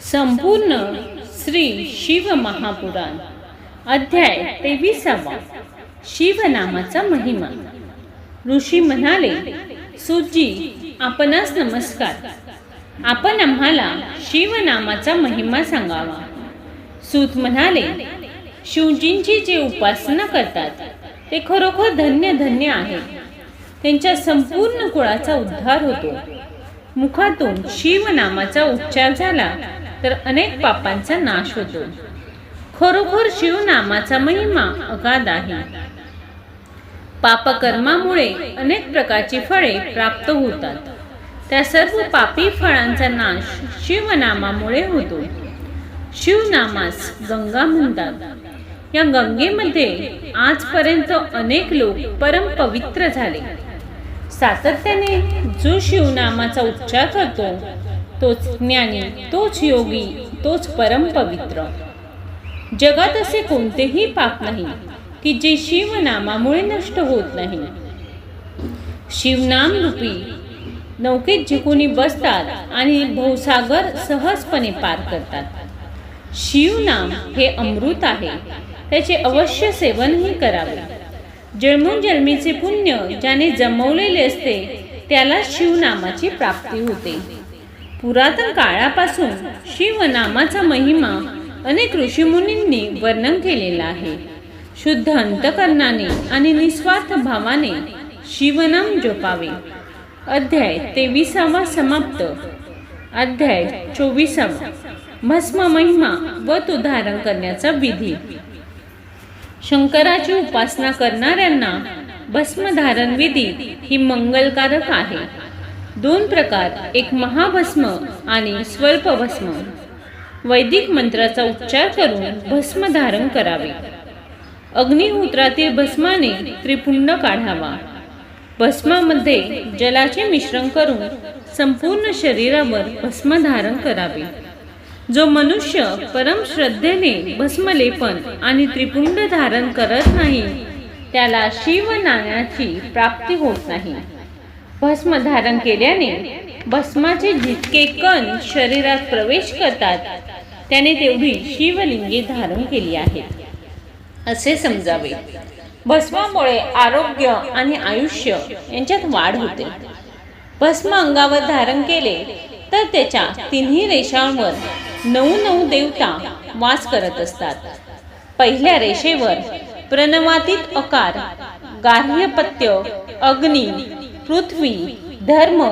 संपूर्ण श्री शिव महापुराण अध्याय तेविसावा. शिवनामाचा महिमा. ऋषी म्हणाले सुजी आपणास नमस्कार. आपण आम्हाला शिवनामाचा महिमा सांगावा. सूत म्हणाले शिवजींची जे उपासना करतात ते खरोखर धन्य धन्य आहे. त्यांच्या संपूर्ण कुळाचा उद्धार होतो. मुखातून शिव नामाचा उच्चार झाला तर अनेक पापांचा नाश होतो. खरोखर शिवनामाचा महिमा अगाध आहे. पापकर्मामुळे अनेक प्रकारची फळे प्राप्त होतात. त्या सर्व पापी फळांचा नाश शिवनामामुळे होतो. शिवनामास गंगा म्हणतात. या गंगेमध्ये आजपर्यंत अनेक लोक परम पवित्र झाले. सातत्याने जो शिवनामाचा उच्चार करतो तोच ज्ञानी तोच योगी तोच परम पवित्र. जगात असे कोणतेही पाप नाही की जे शिवनामामुळे नष्ट होत नाही. शिवनाम रूपी नौकेत झिकुनी बसतात आणि भौसागर सहजपणे पार करतात. शिवनाम हे अमृत आहे त्याचे अवश्य सेवनही करावे. जन्मून जन्मीचे पुण्य ज्याने जमवलेले असते त्याला शिवनामाची प्राप्ती होते. पुरातन काळापासून शिवनामाचा महिमा अनेक ऋषीमुनींनी वर्णन केलेला आहे. शुद्ध अंतकरणाने आणि निस्वार्थ भावाने शिवनाम जपावे. अध्याय तेविसावा समाप्त. अध्याय चोवीसावा. भस्म महिमा व तो धारण करण्याचा विधी. शंकराची उपासना करणाऱ्यांना भस्मधारण विधी ही मंगलकारक आहे. दोन प्रकार एक महाभस्म आणि स्वल्प भस्म वैदिक मंत्राचा उच्चार करून भस्म धारण करावे. अग्निहोत्रातील भस्माने त्रिपुंड काढावा. भस्मामध्ये जलाचे मिश्रण करून संपूर्ण शरीरावर भस्म धारण करावे. जो मनुष्य परम श्रद्धेने भस्मलेपन आणि त्रिपुंड धारण करत नाही त्याला शिवनाण्याची प्राप्ती होत नाही. भस्म धारण केल्याने भस्माचे जितके कण शरीरात प्रवेश करतात त्याने तेवढी शिवलिंगी धारण केली आहेत. असे समजावे. भस्मामुळे आरोग्य आणि आयुष्य यांच्यात वाढ होते. भस्म अंगावर धारण केले तर त्याच्या तिन्ही रेषांवर नऊ नऊ देवता वास करत असतात. पहिल्या रेषेवर प्रणवातीत अकार गार्ह्यपत्य अग्नी पृथ्वी धर्म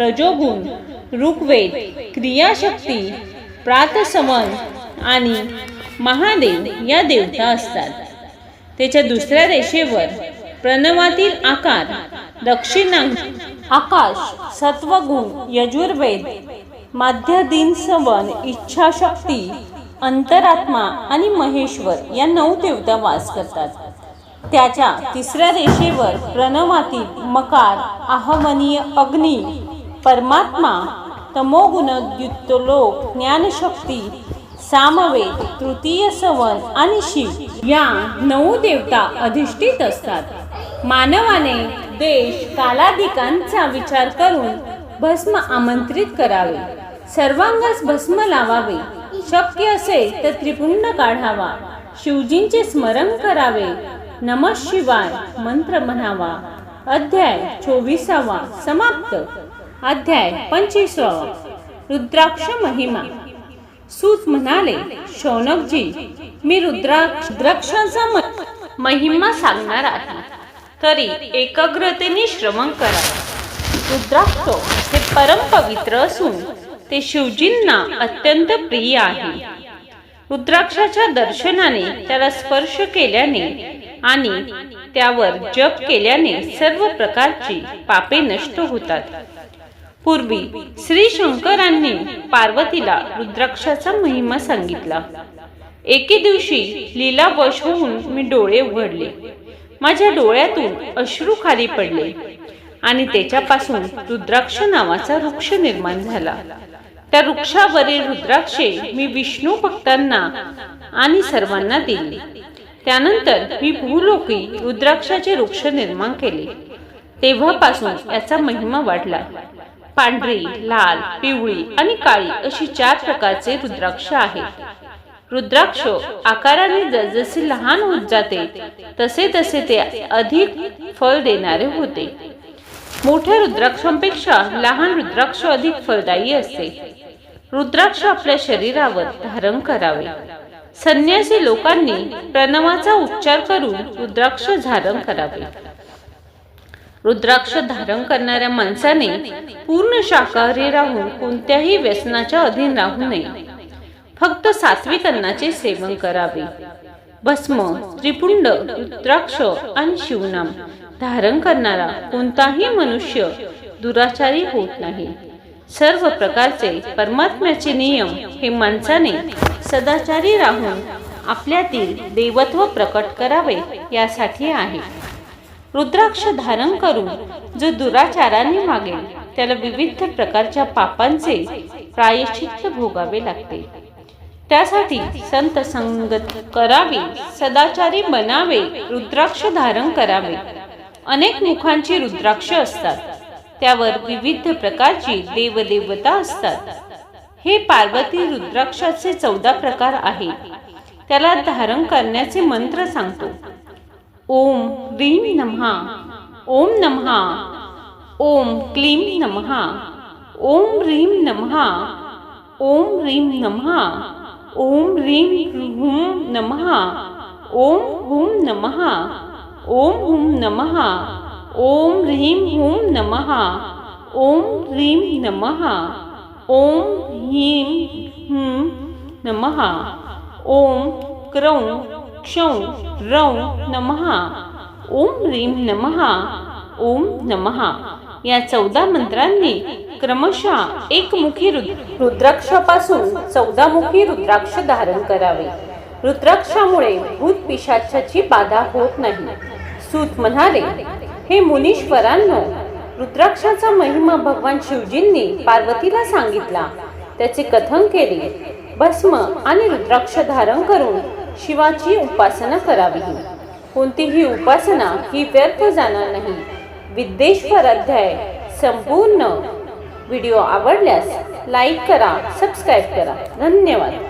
रजोगुण ऋग्वेद क्रियाशक्ती प्रातसमन आणि महादेव या देवता असतात. त्याच्या दुसऱ्या रेषेवर प्रणवातील आकार दक्षिणांक आकाश सत्वगुण यजुर्वेद माध्य दिन सवन इच्छाशक्ती अंतरात्मा आणि महेश्वर या नऊ देवता वास करतात. त्याच्या तिसऱ्या रेषेवर प्रणवातील मकार आहवनीय अग्नी परमात्मा तमोगुण द्युत्तलोक ज्ञानशक्ती सामवेद तृतीय सवन आणि शिव या नऊ देवता अधिष्ठित असतात. मानवाने देश कालाधिकांचा विचार करून भस्म आमंत्रित करावे. सर्वांगास भस्म लावावे. शक्य असेल तर त्रिपुंड काढावा. शिवजींचे स्मरण करावे. नम शिवाय मंत्र म्हणावा. अध्याय चोवीसावा. समाप्त. अध्याय पंचवीसावा. रुद्राक्ष महिमा. सूत म्हणाले शौनकजी मी रुद्राक्ष रुद्राक्षाचा महिमा सांगणार आहे. तरी एकाग्रतेने श्रवण करा. रुद्राक्ष हे परम पवित्र असून ते शिवजींना अत्यंत प्रिय आहे. रुद्राक्षाच्या दर्शनाने त्याला स्पर्श केल्याने आणि त्यावर जप केल्याने सर्व प्रकारची पापे नष्ट होतात. पूर्वी श्री शंकरांनी पार्वतीला रुद्राक्षाचा महिमा सांगितला. एके दिवशी लीलावश होऊन मी डोळे उघडले. माझ्या डोळ्यातून अश्रू खाली पडले आणि त्याच्यापासून रुद्राक्ष नावाचा वृक्ष निर्माण झाला. त्या वृक्षावरील रुद्राक्षे मी विष्णू भक्तांना आणि सर्वांना दिली. त्यानंतर मी भूलोकी रुद्राक्षाचे वृक्ष निर्माण केले. तेव्हापासून याचा महिमा वाढला. पांढरी लाल पिवळी आणि काळी अशी चार प्रकारचे रुद्राक्ष आहेत. रुद्राक्ष आकाराने जसजसे लहान होत जाते तसे तसे ते अधिक फळ देणारे होते. मोठ्या रुद्राक्षांपेक्षा लहान रुद्राक्ष अधिक फलदायी असते. रुद्राक्ष आपल्या शरीरावर धारण करावे. संन्यासी लोकांनी प्रणवाचा उच्चार करून रुद्राक्ष धारण करावे. रुद्राक्ष धारण करणाऱ्या माणसाने पूर्ण शाकाहारी राहून कोणत्याही व्यसनाच्या अधीन राहू नये. फक्त सात्विक अन्नाचे सेवन करावे. भस्म त्रिपुंड रुद्राक्ष आणि शिवनाम धारण करणारा कोणताही मनुष्य दुराचारी होत नाही. सर्व प्रकारचे परमात्म्याचे नियम हे माणसाने सदाचारी राहून आपल्यातील देवत्व प्रकट करावे यासाठी आहे. रुद्राक्ष धारण करून जो दुराचाराने मागेल त्याला विविध प्रकारच्या पापांचे प्रायश्चित्त भोगावे लागते. त्यासाठी संत संगत करावी सदाचारी बनावे रुद्राक्ष धारण करावे. अनेक मुखांची रुद्राक्ष असतात. त्यावर विविध प्रकारची देवदेवता असतात. हे पार्वती रुद्राक्षाचे चौदा प्रकार आहे. त्याला धारण करण्याचे मंत्र सांगतो. ओम ह्रीम नमहा. ओम नमहा. ओम क्लीम नमहा. ओम ह्रीं नमहा. ओम ह्रीं नमहा. ओम ह्रीं हुम नमहा. ओम हुम नमहा. ओम हुम नमहा. ओम ह्रीं हुं नमहा ओम ह्रीं नमहा ओम ह्रीं हुं नमहा ओम क्रौं क्षौं रौं नमहा ओम ह्रीं नमहा ओम नमहा या चौदा मंत्रांनी क्रमशः एकमुखी रुद्र रुद्राक्षापासून चौदामुखी रुद्राक्ष धारण करावे. रुद्राक्षामुळे भूत पिशाचाची बाधा होत नाही. सूत म्हणाले हे मुनीश्वरांनो रुद्राक्षाचा महिमा भगवान शिवजींनी पार्वतीला सांगितला. त्याचे कथन केले. भस्म आणि रुद्राक्ष धारण करून शिवाची उपासना करावी. कोणतीही उपासना ही व्यर्थ जाणार नाही. विद्येश्वर अध्याय संपूर्ण. व्हिडिओ आवडल्यास लाईक करा सबस्क्राईब करा. धन्यवाद.